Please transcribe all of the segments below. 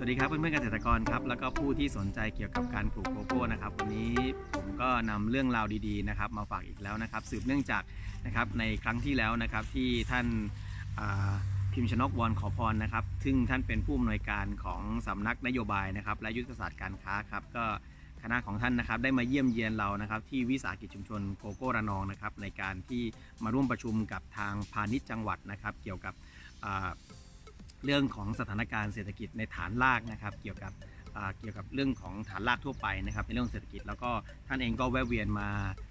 สวัสดีครับเพื่อนๆเกษตรกรครับแล้วก็ผู้ที่สนใจเกี่ยวกับการปลูกโกโก้นะครับวันนี้ผมก็นำเรื่องราวดีๆนะครับมาฝากอีกแล้วนะครับสืบเนื่องจากนะครับในครั้งที่แล้วนะครับที่ท่านาพิมชนกวอนขอพรนะครับ ซึ่งท่านเป็นผู้อำนวยการของสำนักนโยบายนะครับและยุทธศาสตร์การค้าครับก็คณะของท่านนะครับได้มาเยี่ยมเยียนเรานะครับที่วิสาหกิจชุมชนโกโก้ระนองนะครับในการที่มาร่วมประชุมกับทางพาณิชย์จังหวัดนะครับเกี่ยวกับ เรื่องของสถานการณ์เศรษฐกิจในฐานรากนะครับ เกี่ยวกับเกี่ยวกับเรื่องของฐานรากทั่วไปนะครับในเรื่องเศรษฐกิจแล้วก็ท่านเองก็แวะเวียนมา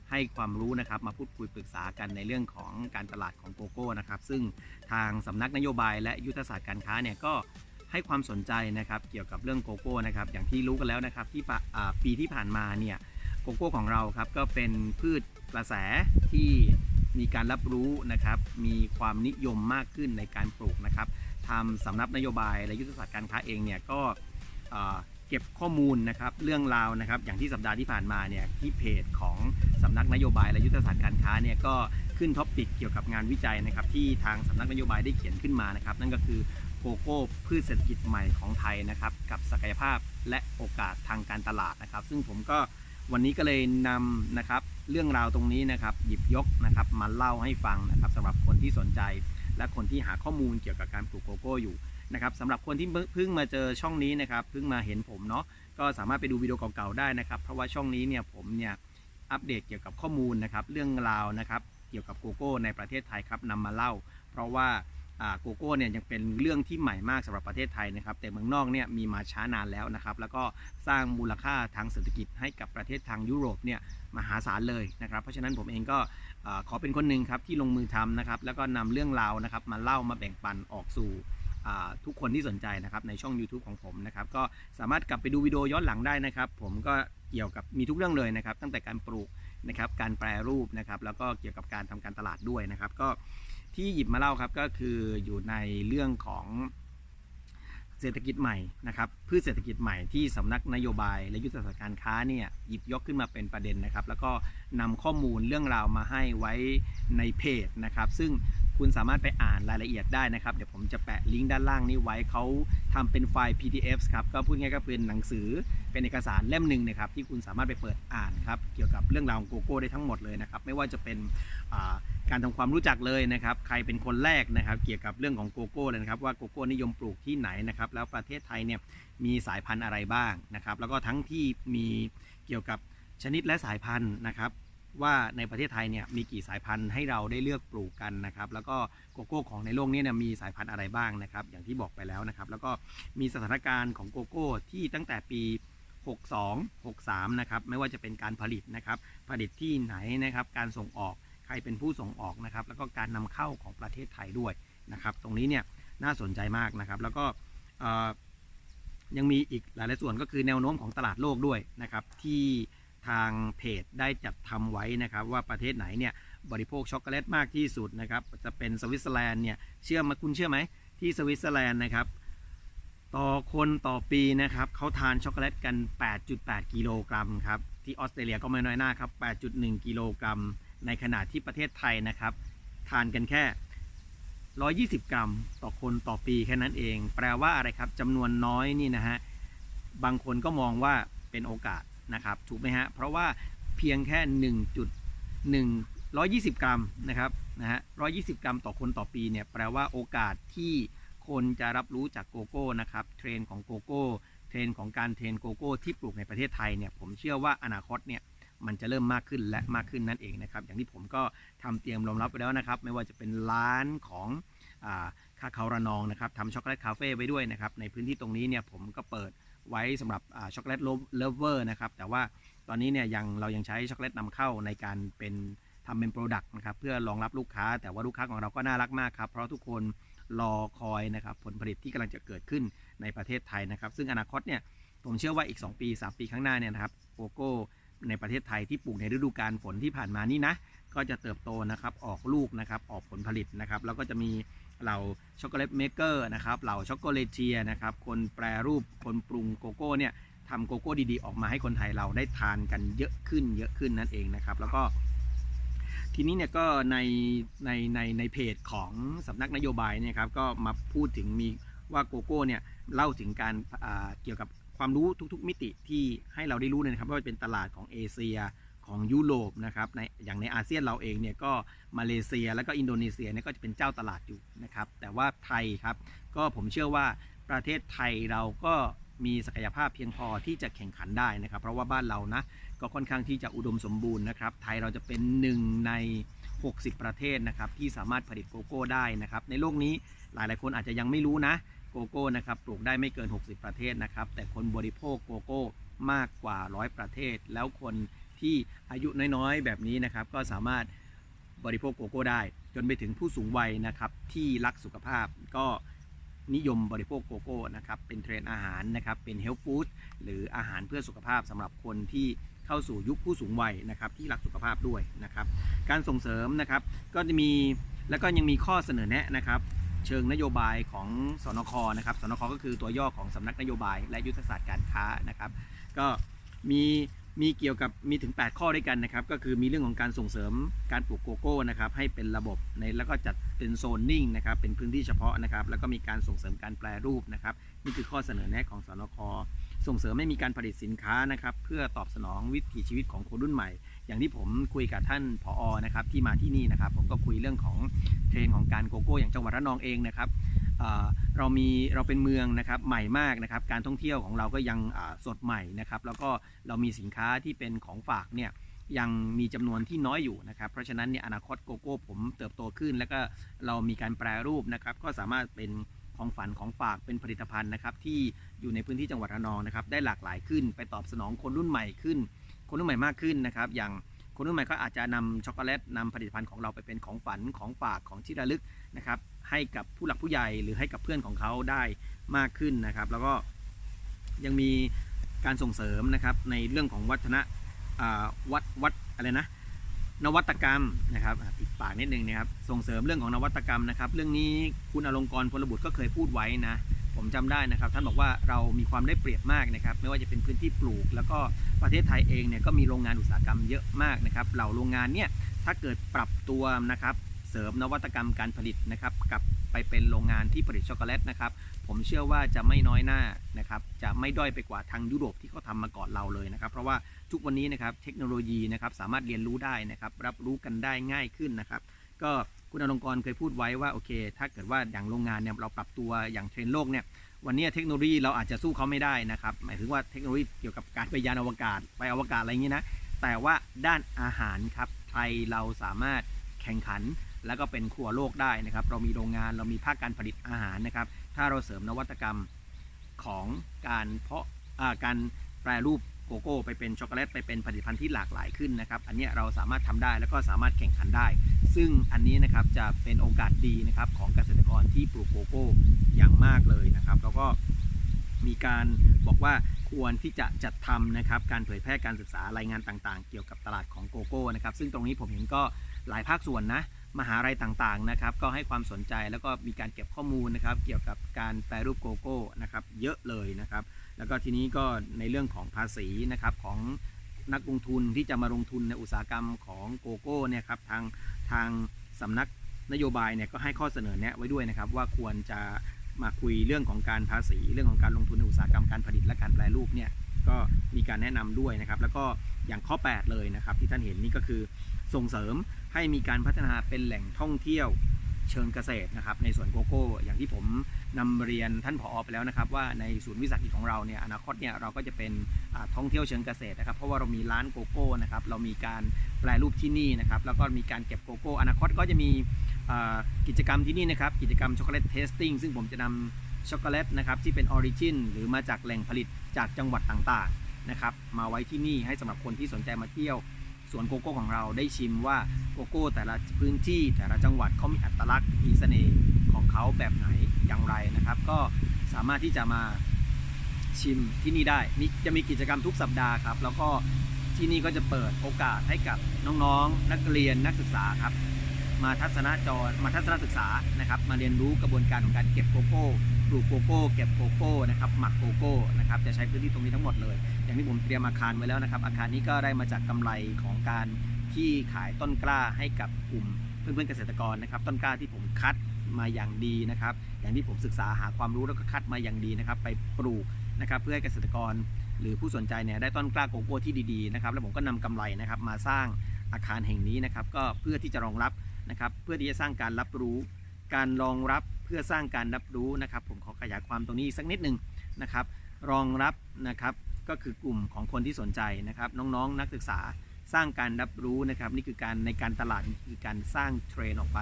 ให้ความรู้นะครับมาพูดคุยปรึกษากันในเรื่องของการตลาดของโกโก้นะครับซึ่งทางสำนักนโยบายและยุทธศาสตร์การค้าเนี่ยก็ให้ความสนใจนะครับเกี่ยวกับเรื่องโกโก้นะครับอย่างที่รู้กันแล้วนะครับที่ปีที่ผ่านมาเนี่ยโกโก้ของเราครับก็เป็นพืชกระแสที่มีการรับรู้นะครับมีความนิยมมากขึ้นในการปลูกนะครับ ทำสำนักนโยบายและยุทธศาสตร์การค้าเองเนี่ยก็เอ่อเก็บข้อมูลนะครับเรื่องราวนะครับอย่างที่สัปดาห์ที่ผ่านมาเนี่ยที่เพจของสำนักนโยบายและยุทธศาสตร์การค้าเนี่ยก็ขึ้นท็อปิกเกี่ยวกับงานวิจัยนะครับที่ทางสำนักนโยบายได้เขียนขึ้นมานะครับนั่นก็คือโกโก้พืชเศรษฐกิจใหม่ของไทยนะครับกับศักยภาพและโอกาสทางการตลาดนะครับ ซึ่งผมก็วันนี้ก็เลยนำนะครับเรื่องราวตรงนี้นะครับหยิบยกนะครับมาเล่าให้ฟังนะครับสำหรับคนที่สนใจ และคนที่หาข้อมูลเกี่ยวกับการปลูกโกโก้อยู่นะครับสำหรับคนที่เพิ่งมาเจอช่องนี้นะครับเพิ่งมาเห็นผมเนาะก็สามารถไปดูวิดีโอเก่าๆได้นะครับเพราะว่าช่องนี้เนี่ยผมเนี่ยอัปเดตเกี่ยวกับข้อมูลนะครับเรื่องราวนะครับเกี่ยวกับโกโก้ในประเทศไทยครับนำมาเล่า เพราะว่าโกโก้เนี่ยยังเป็นเรื่องที่ใหม่มากสำหรับประเทศไทยนะครับ แต่เมืองนอกเนี่ยมีมาช้านานแล้วนะครับ แล้วก็สร้างมูลค่าทางเศรษฐกิจให้กับประเทศทางยุโรปเนี่ยมหาศาลเลยนะครับ เพราะฉะนั้นผมเองก็ ขอเป็นคนหนึ่งครับที่ลงมือทำนะครับ แล้วก็นำเรื่องราวนะครับ มาเล่ามาแบ่งปันออกสู่ทุกคนที่สนใจนะครับในช่อง YouTube ของผมนะครับ ก็สามารถกลับไปดูวิดีโอย้อนหลังได้นะครับ ผมก็เกี่ยวกับมีทุกเรื่องเลยนะครับ ตั้งแต่การปลูกนะครับการแปรรูปนะครับ แล้วก็เกี่ยวกับการทำการตลาดด้วยนะครับ ก็ที่หยิบมาเล่าครับก็คืออยู่ในเรื่องของ เศรษฐกิจใหม่นะครับพืชเศรษฐกิจใหม่ที่สำนักนโยบายและยุทธศาสตร์การค้าเนี่ยหยิบยกขึ้นมาเป็นประเด็นนะครับ แล้วก็นำข้อมูลเรื่องราวมาให้ไว้ในเพจนะครับ ซึ่ง คุณสามารถไปอ่านรายละเอียดได้นะครับ เดี๋ยวผมจะแปะลิงก์ด้านล่างนี้ไว้เขาทำเป็นไฟล์ PDF ครับ ก็พูดง่ายๆก็เป็นหนังสือ เป็นเอกสารเล่มหนึ่งนะครับ ที่คุณสามารถไปเปิดอ่านครับ เกี่ยวกับเรื่องราวของโกโก้ได้ทั้งหมดเลยนะครับ ไม่ว่าจะเป็นการทำความรู้จักเลยนะครับ ใครเป็นคนแรกนะครับ เกี่ยวกับเรื่องของโกโก้เลยนะครับว่าโกโก้นิยมปลูกที่ไหนนะครับ แล้วประเทศไทยเนี่ยมีสายพันธุ์อะไรบ้างนะครับ แล้วก็ทั้งที่มีเกี่ยวกับชนิดและสายพันธุ์นะครับ ว่าในประเทศไทยเนี่ยมีกี่สายพันธุ์ให้เราได้เลือกปลูกกันนะครับ แล้วก็โกโก้ของในโลกนี้เนี่ยมีสายพันธุ์อะไรบ้างนะครับ อย่างที่บอกไปแล้วนะครับ แล้วก็มีสถานการณ์ของโกโก้ที่ตั้งแต่ปี 62 63 นะครับ ไม่ว่าจะเป็นการผลิตนะครับ ผลิตที่ไหนนะครับ การส่งออกใครเป็นผู้ส่งออกนะครับ แล้วก็การนำเข้าของประเทศไทยด้วยนะครับ ตรงนี้เนี่ยน่าสนใจมากนะครับ แล้วก็ยังมีอีกหลายๆส่วนก็คือแนวโน้มของตลาดโลกด้วยนะครับที่ ทางเพจได้จัดทำไว้นะครับ ว่าประเทศไหนเนี่ยบริโภคช็อกโกแลตมากที่สุดนะครับ จะเป็นสวิตเซอร์แลนด์เนี่ยเชื่อมาคุณเชื่อไหมที่สวิตเซอร์แลนด์นะครับ ต่อคนต่อปีนะครับเขาทานช็อกโกแลตกัน 8.8 กิโลกรัมครับที่ออสเตรเลียก็ไม่น้อยหน้าครับ 8.1 กิโลกรัม ในขณะที่ประเทศไทยนะครับ ทานกันแค่ 120 กรัม ต่อคนต่อปีแค่นั้นเอง แปลว่าอะไรครับจำนวนน้อยนี่นะฮะบางคนก็มองว่าเป็นโอกาส นะครับถูกไหมฮะเพราะว่าเพียงแค่ 1.1 120 กรัมนะครับนะฮะ120 กรัมต่อคนต่อปีเนี่ยแปลว่าโอกาสที่คนจะรับรู้จากโกโก้นะครับเทรนของโกโก้เทรนของการเทรนโกโก้ที่ปลูกในประเทศไทยเนี่ยผมเชื่อว่าอนาคตเนี่ยมันจะเริ่มมากขึ้นและมากขึ้นนั่นเองนะครับ อย่างที่ผมก็ทำเตรียมรองรับไปแล้วนะครับ ไม่ว่าจะเป็นร้านของอาคาคาระนองนะครับทำช็อกโกแลตคาเฟ่ไว้ด้วยนะครับ ในพื้นที่ตรงนี้เนี่ยผมก็เปิด ไว้สำหรับช็อกโกแลตเลฟเวอร์นะครับแต่ว่าตอนนี้เนี่ยยังเรายังใช้ช็อกโกแลตนำเข้าในการเป็นทำเป็นโปรดักต์นะครับเพื่อรองรับลูกค้า แต่ว่าลูกค้าของเราก็น่ารักมากครับเพราะทุกคนรอคอยนะครับผลผลิตที่กำลังจะเกิดขึ้นในประเทศไทยนะครับ ซึ่งอนาคตเนี่ยผมเชื่อว่าอีก 2 ปี 3 ปีข้างหน้าเนี่ยนะครับโกโก้ในประเทศไทยที่ปลูกในฤดูกาลฝนที่ผ่านมานี่นะ ก็จะเติบโตนะครับออกลูกนะครับออกผลผลิตนะครับแล้วก็จะมี เหล่าช็อกโกแลตเมกเกอร์นะครับเหล่าช็อกโกเลตเทียนะครับคนแปรรูปคนปรุงโกโก้เนี่ยทำโกโก้ดีๆ ออกมาให้คนไทยเราได้ทานกันเยอะขึ้นเยอะขึ้นนั่นเองนะครับ แล้วก็ทีนี้เนี่ยก็ในในในในเพจของสำนักนโยบายเนี่ยครับก็มาพูดถึงมีว่าโกโก้เนี่ยเล่าถึงการเกี่ยวกับความรู้ทุกๆมิติที่ให้เราได้รู้นะครับว่าเป็นตลาดของเอเชีย ของยุโรปนะครับในอย่างในอาเซียนเราเองเนี่ยก็มาเลเซียแล้วก็อินโดนีเซียเนี่ยก็จะเป็นเจ้าตลาดอยู่นะครับ แต่ว่าไทยครับก็ผมเชื่อว่าประเทศไทยเราก็มีศักยภาพเพียงพอที่จะแข่งขันได้นะครับ เพราะว่าบ้านเรานะก็ค่อนข้างที่จะอุดมสมบูรณ์นะครับ ไทยเราจะเป็นหนึ่งใน 60 ประเทศนะครับที่สามารถผลิตโกโก้ได้นะครับ ในโลกนี้หลายๆคนอาจจะยังไม่รู้นะโกโก้นะครับปลูกได้ไม่เกิน 60 ประเทศนะครับ แต่คนบริโภคโกโก้มากกว่า 100 ประเทศ แล้วคน ที่อายุน้อยๆ แบบนี้นะครับ ก็สามารถบริโภคโกโก้ได้ จนไปถึงผู้สูงวัยนะครับที่รักสุขภาพก็นิยมบริโภคโกโก้นะครับเป็นเทรนด์อาหารนะครับเป็นเฮลท์ฟู้ดหรืออาหารเพื่อสุขภาพสำหรับคนที่เข้าสู่ยุคผู้สูงวัยนะครับที่รักสุขภาพด้วยนะครับ การส่งเสริมนะครับก็จะมีแล้วก็ยังมีข้อเสนอแนะนะครับเชิงนโยบายของสนคนะครับสนคก็คือตัวย่อของสำนักนโยบายและยุทธศาสตร์การค้านะครับ ก็มี มีเกี่ยวกับมีถึง 8 ข้อด้วยกันนะครับ ก็คือมีเรื่องของการส่งเสริมการปลูกโกโก้นะครับให้เป็นระบบในแล้วก็จัดเป็นโซนนิ่งนะครับเป็นพื้นที่เฉพาะนะครับ แล้วก็มีการส่งเสริมการแปรรูปนะครับ นี่คือข้อเสนอแนะของสนคส่งเสริมให้มีการผลิตสินค้านะครับ เพื่อตอบสนองวิถีชีวิตของคนรุ่นใหม่ อย่างที่ผมคุยกับท่านผอนะครับที่มาที่นี่นะครับ ผมก็คุยเรื่องของเทรนของการโกโก้ อย่างจังหวัดระนองเองนะครับ เรามีเราเป็นเมืองนะครับใหม่มากนะครับ การท่องเที่ยวของเราก็ยังสดใหม่นะครับ แล้วก็เรามีสินค้าที่เป็นของฝากเนี่ยยังมีจำนวนที่น้อยอยู่นะครับ เพราะฉะนั้นเนี่ยอนาคตโกโก้ผมเติบโตขึ้น แล้วก็เรามีการแปรรูปนะครับ ก็สามารถเป็นของฝันของฝากเป็นผลิตภัณฑ์นะครับ ที่อยู่ในพื้นที่จังหวัดระนองนะครับ ได้หลากหลายขึ้น ไปตอบสนองคนรุ่นใหม่ขึ้น คนรุ่นใหม่มากขึ้นนะครับ อย่าง คนรุ่นใหม่ก็อาจจะนำช็อกโกแลตนำผลิตภัณฑ์ของเราไปเป็นของฝันของฝากของที่ระลึกนะครับ ให้กับผู้หลักผู้ใหญ่หรือให้กับเพื่อนของเขาได้มากขึ้นนะครับ แล้วก็ยังมีการส่งเสริมนะครับในเรื่องของวัฒนะวัดวัดอะไรนะนวัตกรรมนะครับติดปากนิดนึงนะครับส่งเสริมเรื่องของนวัตกรรมนะครับ เรื่องนี้คุณอลงกรพลบุตรก็เคยพูดไว้นะ ผมจำได้นะครับ ท่านบอกว่าเรามีความได้เปรียบมากนะครับ ไม่ว่าจะเป็นพื้นที่ปลูก แล้วก็ประเทศไทยเองเนี่ยก็มีโรงงานอุตสาหกรรมเยอะมากนะครับเหล่าโรงงานเนี่ยถ้าเกิดปรับตัวนะครับเสริมนวัตกรรมการผลิตนะครับกลับไปเป็นโรงงานที่ผลิตช็อกโกแลตนะครับผมเชื่อว่าจะไม่น้อยหน้านะครับจะไม่ด้อยไปกว่าทางยุโรปที่เขาทำมาก่อนเราเลยนะครับ เพราะว่าทุกวันนี้นะครับเทคโนโลยีนะครับสามารถเรียนรู้ได้นะครับรับรู้กันได้ง่ายขึ้นนะครับ ก็ คุณอลงกรเคยพูดไว้ว่าโอเค ถ้าเกิดว่าอย่างโรงงานเนี่ยเราปรับตัวอย่างเทรนด์โลกเนี่ยวันนี้เทคโนโลยีเราอาจจะสู้เขาไม่ได้นะครับ หมายถึงว่าเทคโนโลยีเกี่ยวกับการไปยานอวกาศไปอวกาศอะไรอย่างนี้นะแต่ว่าด้านอาหารครับไทยเราสามารถแข่งขันแล้วก็เป็นครัวโลกได้นะครับ เรามีโรงงานเรามีภาคการผลิตอาหารนะครับ ถ้าเราเสริมนวัตกรรมของการเพาะการแปรรูป โกโก้ไปเป็นช็อกโกแลตไปเป็นผลิตภัณฑ์ที่หลากหลายขึ้นนะครับ อันนี้เราสามารถทำได้แล้วก็สามารถแข่งขันได้ ซึ่งอันนี้นะครับจะเป็นโอกาสดีนะครับของเกษตรกรที่ปลูกโกโก้อย่างมากเลยนะครับ แล้วก็มีการบอกว่าควรที่จะจัดทำนะครับการเผยแพร่การศึกษารายงานต่างๆ เกี่ยวกับตลาดของโกโก้นะครับ ซึ่งตรงนี้ผมเห็นก็หลายภาคส่วนนะมหาลัยต่างๆนะครับก็ให้ความสนใจแล้วก็มีการเก็บข้อมูลนะครับ เกี่ยวกับการแปรรูปโกโก้นะครับเยอะเลยนะครับ แล้วก็ทีนี้ก็ในเรื่องของภาษีนะครับของนักลงทุนที่จะมาลงทุนในอุตสาหกรรมของโกโก้เนี่ยครับทางทางสำนักนโยบายเนี่ยก็ให้ข้อเสนอแนะไว้ด้วยนะครับ ว่าควรจะมาคุยเรื่องของการภาษี เรื่องของการลงทุนในอุตสาหกรรมการผลิตและการแปรรูปเนี่ยก็มีการแนะนำด้วยนะครับ แล้วก็อย่างข้อ 8 เลยนะครับ ที่ท่านเห็นนี่ก็คือส่งเสริมให้มีการพัฒนาเป็นแหล่งท่องเที่ยวเชิงเกษตรนะครับ ในสวนโกโก้ อย่างที่ผม นำเรียนท่านผอไปแล้วนะครับ ว่าในศูนย์วิสาหกิจของเราเนี่ยอนาคตเนี่ยเราก็จะเป็นท่องเที่ยวเชิงเกษตรนะครับ เพราะว่าเรามีร้านโกโก้นะครับเรามีการแปรรูปที่นี่นะครับ แล้วก็มีการเก็บโกโก้ อนาคตก็จะมีกิจกรรมที่นี่นะครับ กิจกรรมช็อกโกแลตเทสติ้งซึ่งผมจะนำช็อกโกแลตนะครับที่เป็นออริจินหรือมาจากแหล่งผลิตจากจังหวัดต่างๆนะครับมาไว้ที่นี่ให้สำหรับคนที่สนใจมาเที่ยวสวนโกโก้ของเราได้ชิมว่าโกโก้แต่ละพื้นที่แต่ละจังหวัดเขามีอัตลักษณ์มีเสน่ห์ของเขาแบบไหน อย่างไรนะครับ ก็สามารถที่จะมาชิมที่นี่ได้มีจะมีกิจกรรมทุกสัปดาห์ครับ แล้วก็ที่นี่ก็จะเปิดโอกาสให้กับน้องๆ นักเรียนนักศึกษาครับ มาทัศนจรมาทัศนศึกษานะครับ มาเรียนรู้กระบวนการของการเก็บโกโก้ปลูกโกโก้เก็บโกโก้นะครับหมักโกโก้นะครับจะใช้พื้นที่ตรงนี้ทั้งหมดเลย อย่างที่ผมเตรียมอาคารไว้แล้วนะครับ อาคารนี้ก็ได้มาจากกำไรของการที่ขายต้นกล้าให้กับกลุ่มเพื่อนๆเกษตรกรนะครับ ต้นกล้าที่ผมคัด มาอย่างดีนะครับ อย่างที่ผมศึกษาหาความรู้แล้วก็คัดมาอย่างดีนะครับ ไปปลูกนะครับเพื่อให้เกษตรกรหรือผู้สนใจเนี่ยได้ต้นกล้าโกโก้ที่ดีๆนะครับ แล้วผมก็นำกำไรนะครับมาสร้างอาคารแห่งนี้นะครับ ก็เพื่อที่จะรองรับนะครับ เพื่อที่จะสร้างการรับรู้ การรองรับเพื่อสร้างการรับรู้นะครับ ผมขอขยายความตรงนี้สักนิดหนึ่งนะครับ รองรับนะครับก็คือกลุ่มของคนที่สนใจนะครับ น้องๆนักศึกษาสร้างการรับรู้นะครับ นี่คือการในการตลาดคือการสร้างเทรนออกไป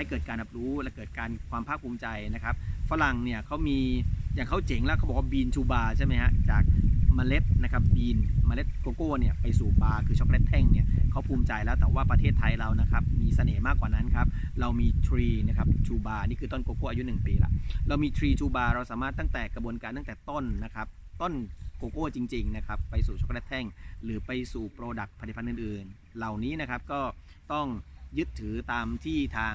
ให้เกิดการรับรู้และเกิดการความภาคภูมิใจนะครับ ฝรั่งเนี่ยเขามีอย่างเขาเจ๋งแล้วเขาบอกว่าบีนชูบาร์ใช่ไหมฮะจากเมล็ดนะครับบีนเมล็ดโกโก้เนี่ยไปสู่บาร์คือช็อกโกแลตแท่งเนี่ยเขาภูมิใจแล้วแต่ว่าประเทศไทยเรานะครับมีเสน่ห์มากกว่านั้นครับเรามีทรีนะครับชูบาร์นี่คือต้นโกโก้อายุ 1 ปีละเรามีทรีชูบาร์เราสามารถตั้งแต่กระบวนการตั้งแต่ต้นนะครับต้นโกโก้จริงๆนะครับไปสู่ช็อกโกแลตแท่ง หรือไปสู่โปรดักต์ผลิตภัณฑ์อื่นๆ เหล่านี้นะครับก็ต้อง ยึดถือตามที่ทาง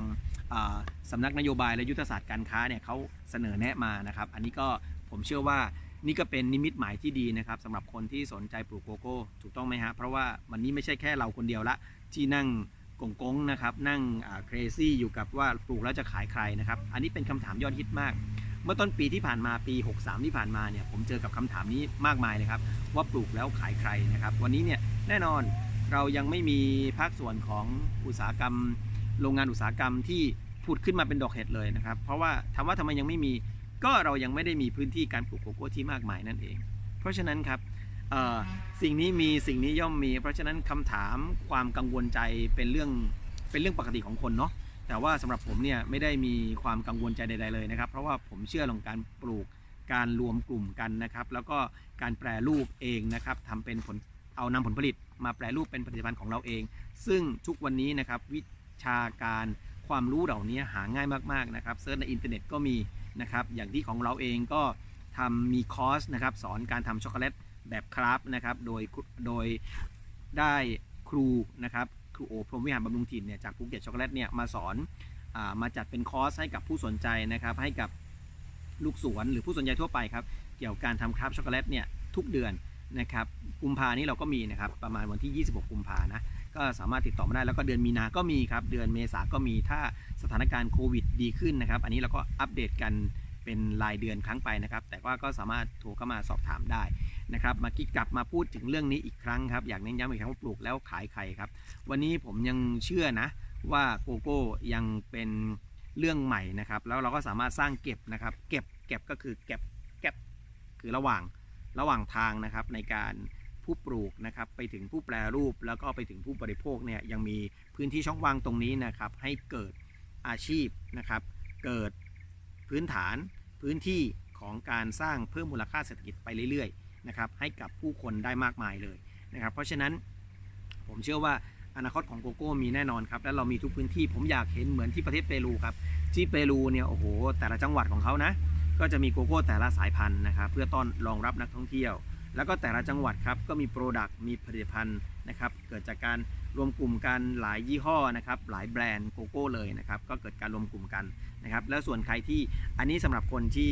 สำนักนโยบายและยุทธศาสตร์การค้าเนี่ยเขาเสนอแนะมานะครับ อันนี้ก็ผมเชื่อว่านี่ก็เป็นนิมิตหมายที่ดีนะครับสำหรับคนที่สนใจปลูกโกโก้ ถูกต้องไหมฮะเพราะว่าวันนี้ไม่ใช่แค่เราคนเดียวละที่นั่งกงกงนะครับนั่งเครซี่อยู่กับว่าปลูกแล้วจะขายใครนะครับ อันนี้เป็นคำถามยอดฮิตมาก เมื่อต้นปีที่ผ่านมาปี 63 ที่ผ่านมาเนี่ยผมเจอกับคำถามนี้มากมายเลยครับว่าปลูกแล้วขายใครนะครับ วันนี้เนี่ยแน่นอน เรายังไม่มีภาคส่วนของอุตสาหกรรม โรงงานอุตสาหกรรมที่ผุดขึ้นมาเป็นดอกเห็ดเลยนะครับ เพราะว่าถามว่าทำไมยังไม่มีก็เรายังไม่ได้มีพื้นที่การปลูกโกโก้ที่มากมายนั่นเอง เพราะฉะนั้นครับสิ่งนี้มีสิ่งนี้ย่อมมี เพราะฉะนั้นคำถามความกังวลใจเป็นเรื่องเป็นเรื่องปกติของคนเนาะแต่ว่าสำหรับผมเนี่ยไม่ได้มีความกังวลใจใด ๆเลยนะครับ เพราะว่าผมเชื่อเรื่องการปลูกการรวมกลุ่มกันนะครับ แล้วก็การแปรรูปเองนะครับทำเป็นผลเอานำผลผลิต มาแปรรูปเป็นผลิตภัณฑ์ของเราเอง ซึ่งทุกวันนี้นะครับวิชาการความรู้เหล่านี้หาง่ายมากๆนะครับเซิร์ชในอินเทอร์เน็ตก็มีนะครับอย่างที่ของเราเองก็ทำมีคอร์สนะครับสอนการทำช็อกโกแลตแบบคราฟนะครับโดยโดยได้ครูนะครับครูโอพรมวิหารบำรุงถิ่นเนี่ยจากภูเก็ตช็อกโกแลตเนี่ยมาสอนอมาจัดเป็นคอร์สให้กับผู้สนใจนะครับให้กับลูกสวนหรือผู้สนใจทั่วไปครับเกี่ยวกับการทำคราฟช็อกโกแลตเนี่ยทุกเดือน นะครับกุมภานี้เราก็มีนะครับประมาณวันที่ 26 กุมภานะก็สามารถติดต่อมาได้แล้วก็เดือนมีนาก็มีครับเดือนเมษาก็มีถ้าสถานการณ์โควิดดีขึ้นนะครับ อันนี้เราก็อัปเดตกันเป็นรายเดือนครั้งไปนะครับ แต่ว่าก็สามารถโทรเข้ามาสอบถามได้นะครับมากิ๊กกลับมาพูดถึงเรื่องนี้อีกครั้งครับ อยากเน้นย้ำอีกครั้งว่าปลูกแล้วขายใครครับ วันนี้ผมยังเชื่อนะว่าโกโก้ยังเป็นเรื่องใหม่นะครับ แล้วเราก็สามารถสร้างเก็บนะครับ เก็บเก็บก็คือเก็บเก็บคือระหว่าง ระหว่างทางนะครับในการผู้ปลูกนะครับไปถึงผู้แปรรูปแล้วก็ไปถึงผู้บริโภคเนี่ยยังมีพื้นที่ช่องว่างตรงนี้นะครับให้เกิดอาชีพนะครับ เกิดพื้นฐานพื้นที่ของการสร้างเพิ่มมูลค่าเศรษฐกิจไปเรื่อยๆนะครับให้กับผู้คนได้มากมายเลยนะครับ เพราะฉะนั้นผมเชื่อว่าอนาคตของโกโก้มีแน่นอนครับและเรามีทุกพื้นที่ผมอยากเห็นเหมือนที่ประเทศเปรูครับที่เปรูเนี่ยโอ้โหแต่ละจังหวัดของเขานะ ก็จะมีโกโก้แต่ละสายพันธุ์นะครับเพื่อต้อนรองรับนักท่องเที่ยว แล้วก็แต่ละจังหวัดครับก็มีโปรดักต์มีผลิตภัณฑ์นะครับเกิดจากการรวมกลุ่มกันหลายยี่ห้อนะครับหลายแบรนด์โกโก้เลยนะครับก็เกิดการรวมกลุ่มกันนะครับแล้วส่วนใครที่อันนี้สำหรับคนที่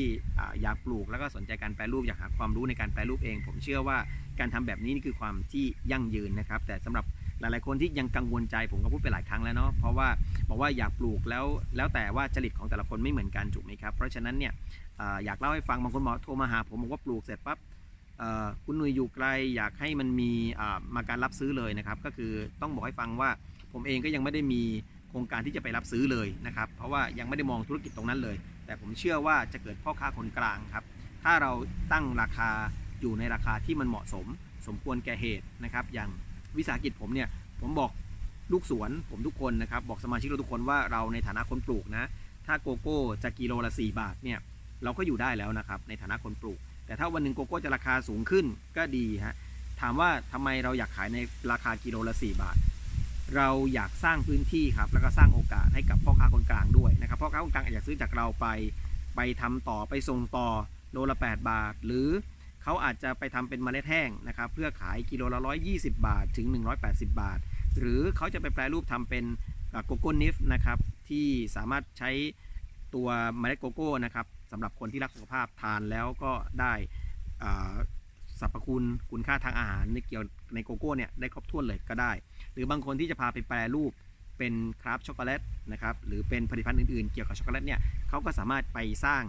อยากปลูกแล้วก็สนใจการแปรรูปอยากหาความรู้ในการแปรรูปเอง ผมเชื่อว่าการทำแบบนี้นี่คือความที่ยั่งยืนนะครับแต่สำหรับ หลายๆคนที่ยังกังวลใจผมก็พูดไปหลายครั้งแล้วเนาะเพราะว่าบอกว่าอยากปลูกแล้วแล้วแต่ว่าจริตของแต่ละคนไม่เหมือนกันถูกไหมครับเพราะฉะนั้นเนี่ยออยากเล่าให้ฟังบางคนบอกโทรมาหาผมบอกว่าปลูกเสร็จปั๊บคุณหนุ่ยอยู่ไกลอยากให้มันมีมาการรับซื้อเลยนะครับ ก็คือต้องบอกให้ฟังว่าผมเองก็ยังไม่ได้มีโครงการที่จะไปรับซื้อเลยนะครับ เพราะว่ายังไม่ได้มองธุรกิจตรงนั้นเลย แต่ผมเชื่อว่าจะเกิดพ่อค้าคนกลางครับ ถ้าเราตั้งราคาอยู่ในราคาที่มันเหมาะสม สมควรแก่เหตุนะครับอย่าง วิสาหกิจผมเนี่ยผมบอกลูกสวนผมทุกคนนะครับบอกสมาชิกเราทุกคนว่าเราในฐานะคนปลูกนะถ้าโกโก้จะกิโลละ 4 บาทเนี่ยเราก็อยู่ได้แล้วนะครับในฐานะคนปลูก แต่ถ้าวันหนึ่งโกโก้จะราคาสูงขึ้นก็ดีฮะถามว่าทำไมเราอยากขายในราคากิโลละ 4 บาท เราอยากสร้างพื้นที่ครับแล้วก็สร้างโอกาสให้กับพ่อค้าคนกลางด้วยนะครับพ่อค้าคนกลางอยาจจะซื้อจากเราไป ไปทำต่อไปส่งต่อโลละ 8 บาท หรือ เขาอาจจะไปทำเป็นเมล็ดแห้งนะครับ เพื่อขายกิโลละ 120 บาทถึง 180 บาท หรือเขาจะไปแปลรูปทำเป็นโกโก้นิฟนะครับ ที่สามารถใช้ตัวเมล็ดโกโก้นะครับสำหรับคนที่รักสุขภาพทานแล้วก็ได้สรรพคุณคุณค่าทางอาหารในเกี่ยวในโกโก้เนี่ยได้ครบถ้วนเลยก็ได้ หรือบางคนที่จะพาไปแปรรูปเป็นคราฟช็อกโกแลตนะครับหรือเป็นผลิตภัณฑ์อื่นๆ เกี่ยวกับช็อกโกแลตเนี่ยเขาก็สามารถไปสร้าง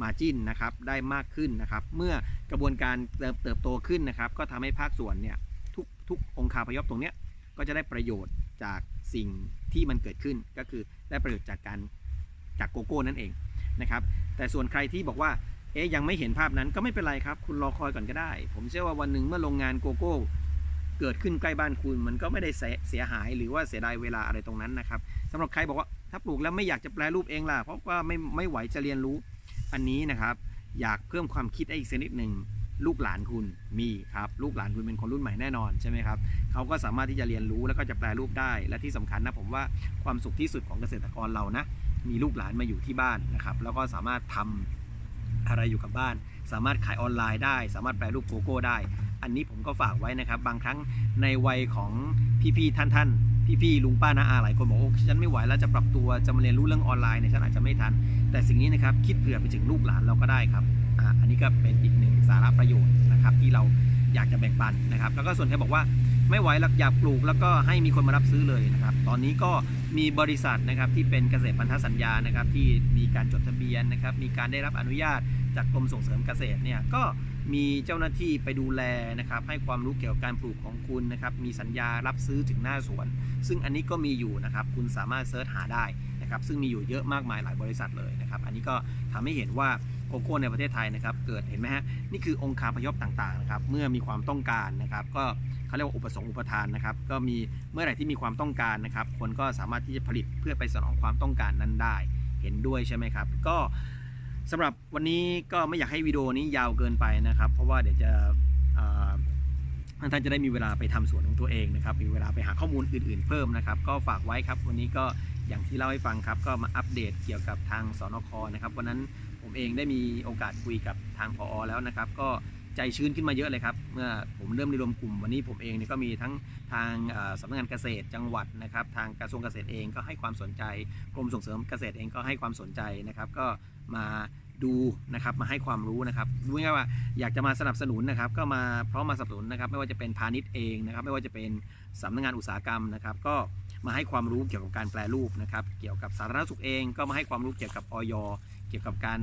มาจินนะครับได้มากขึ้นนะครับ เมื่อกระบวนการเติบเติบโตขึ้นนะครับ ก็ทำให้ภาคส่วนเนี่ยทุกทุกองค์คาพยพตรงเนี้ยก็จะได้ประโยชน์จากสิ่งที่มันเกิดขึ้นก็คือได้ประโยชน์จากการจากโกโก้นั่นเองนะครับแต่ส่วนใครที่บอกว่าเอ๊ยยังไม่เห็นภาพนั้นก็ไม่เป็นไรครับ คุณรอคอยก่อนก็ได้ ผมเชื่อว่าวันหนึ่งเมื่อโรงงานโกโก้เกิดขึ้นใกล้บ้านคุณ มันก็ไม่ได้เสียเสียหายหรือว่าเสียดายเวลาอะไรตรงนั้นนะครับสำหรับใครบอกว่าถ้าปลูกแล้วไม่อยากจะแปลรูปเองล่ะเพราะว่าไม่ไม่ไหวจะเรียนรู้ อันนี้นะครับอยากเพิ่มความคิดให้อีกสักนิดหนึ่งลูกหลานคุณมีครับลูกหลานคุณเป็นคนรุ่นใหม่แน่นอนใช่ไหมครับเขาก็สามารถที่จะเรียนรู้แล้วก็จะแปลรูปได้ และที่สำคัญนะผมว่าความสุขที่สุดของเกษตรกรเรานะมีลูกหลานมาอยู่ที่บ้านนะครับแล้วก็สามารถทำอะไรอยู่กับบ้าน สามารถขายออนไลน์ได้ สามารถแปลรูปโกโก้ได้ อันนี้ผมก็ฝากไว้นะครับ บางครั้งในวัยของพี่ๆท่านๆ พี่ๆลุงป้าน้าอาหลายคนบอกโอ้ฉันไม่ไหวแล้วจะปรับตัวจะมาเรียนรู้เรื่องออนไลน์เนี่ยฉันอาจจะไม่ทัน แต่สิ่งนี้นะครับคิดเผื่อไปถึงลูกหลานเราก็ได้ครับอ่าอันนี้ก็เป็นอีกหนึ่งสาระประโยชน์นะครับที่เราอยากจะแบ่งปันนะครับ แล้วก็ส่วนใครบอกว่าไม่ไหวหลักอยากปลูก แล้วก็ให้มีคนมารับซื้อเลยนะครับ ตอนนี้ก็มีบริษัทนะครับที่เป็นเกษตรพันธสัญญานะครับที่มีการจดทะเบียนนะครับมีการได้รับอนุญาตจากกรมส่งเสริมเกษตรเนี่ยก็ มีเจ้าหน้าที่ไปดูแลนะครับให้ความรู้เกี่ยวกับการปลูกของคุณนะครับมีสัญญารับซื้อถึงหน้าสวน ซึ่งอันนี้ก็มีอยู่นะครับคุณสามารถเซิร์ชหาได้นะครับซึ่งมีอยู่เยอะมากมายหลายบริษัทเลยนะครับอันนี้ก็ทำให้เห็นว่าโกโก้ในประเทศไทยนะครับเกิดเห็นไหมฮะนี่คือองค์คาพยพต่างๆนะครับเมื่อมีความต้องการนะครับก็เขาเรียกว่าอุปสงค์อุปทานนะครับก็มีเมื่อไหร่ที่มีความต้องการนะครับคนก็สามารถที่จะผลิตเพื่อไปสนองความต้องการนั้นได้เห็นด้วยใช่ไหมครับก็ สำหรับวันนี้ก็ไม่อยากให้วิดีโอนี้ยาวเกินไปนะครับ เพราะว่าเดี๋ยวจะท่านจะได้มีเวลาไปทำสวนของตัวเองนะครับ มีเวลาไปหาข้อมูลอื่น ๆ เพิ่มนะครับ ก็ฝากไว้ครับ วันนี้ก็อย่างที่เล่าให้ฟังครับ ก็มาอัปเดตเกี่ยวกับทางสนคนะครับ วันนั้นผมเองได้มีโอกาสคุยกับทางพออแล้วนะครับ ก็ใจชื้นขึ้นมาเยอะเลยครับ เมื่อผมเริ่มในรวมกลุ่มวันนี้ผมเองเนี่ยก็มีทั้งทางสำนักงานเกษตรจังหวัดนะครับ ทางกระทรวงเกษตรเองก็ให้ความสนใจ กรมส่งเสริมเกษตรเองก็ให้ความสนใจนะครับ ก็ มาดูนะครับมาให้ความรู้นะครับดูง่ายว่าอยากจะมาสนับสนุนนะครับ ก็มาพร้อมมาสนับสนุนนะครับ ไม่ว่าจะเป็นพาณิชย์เองนะครับ ไม่ว่าจะเป็นสำนักงานอุตสาหกรรมนะครับ ก็มาให้ความรู้เกี่ยวกับการแปรรูปนะครับ เกี่ยวกับสาธารณสุขเอง ก็มาให้ความรู้เกี่ยวกับออยเกี่ยวกับการ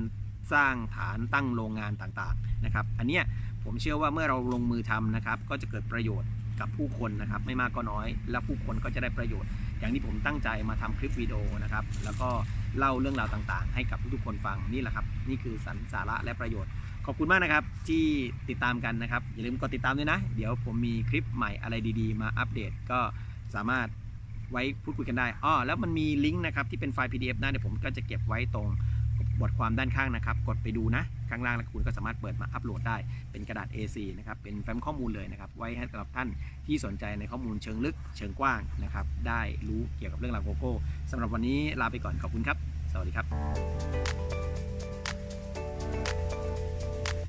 สร้างฐานตั้งโรงงานต่างๆนะครับ อันเนี้ยผมเชื่อว่าเมื่อเราลงมือทำนะครับ ก็จะเกิดประโยชน์กับผู้คนนะครับ ไม่มากก็น้อย และผู้คนก็จะได้ประโยชน์ อย่างที่ผมตั้งใจมาทำคลิปวิดีโอนะครับ แล้วก็ เล่าเรื่องราวต่างๆ ให้กับทุกๆคนฟังนี่แหละครับ นี่คือสรรสาระและประโยชน์ ขอบคุณมากนะครับ ที่ติดตามกันนะครับ อย่าลืมกดติดตามด้วยนะ เดี๋ยวผมมีคลิปใหม่อะไรดีๆ มาอัปเดตก็สามารถไว้พูดคุยกันได้อ้อแล้วมันมีลิงก์นะครับที่เป็นไฟล์ PDF นะเดี๋ยวผมก็จะเก็บไว้ตรง บทความด้านข้างนะครับ กดไปดูนะ ข้างล่างแล้วคุณก็สามารถเปิดมาอัปโหลดได้ เป็นกระดาษ A4 นะครับ เป็นแฟ้มข้อมูลเลยนะครับ ไว้ให้สำหรับท่านที่สนใจในข้อมูลเชิงลึก เชิงกว้างนะครับ ได้รู้เกี่ยวกับเรื่องราวโกโก้สำหรับวันนี้ลาไปก่อน ขอบคุณครับ สวัสดีครับ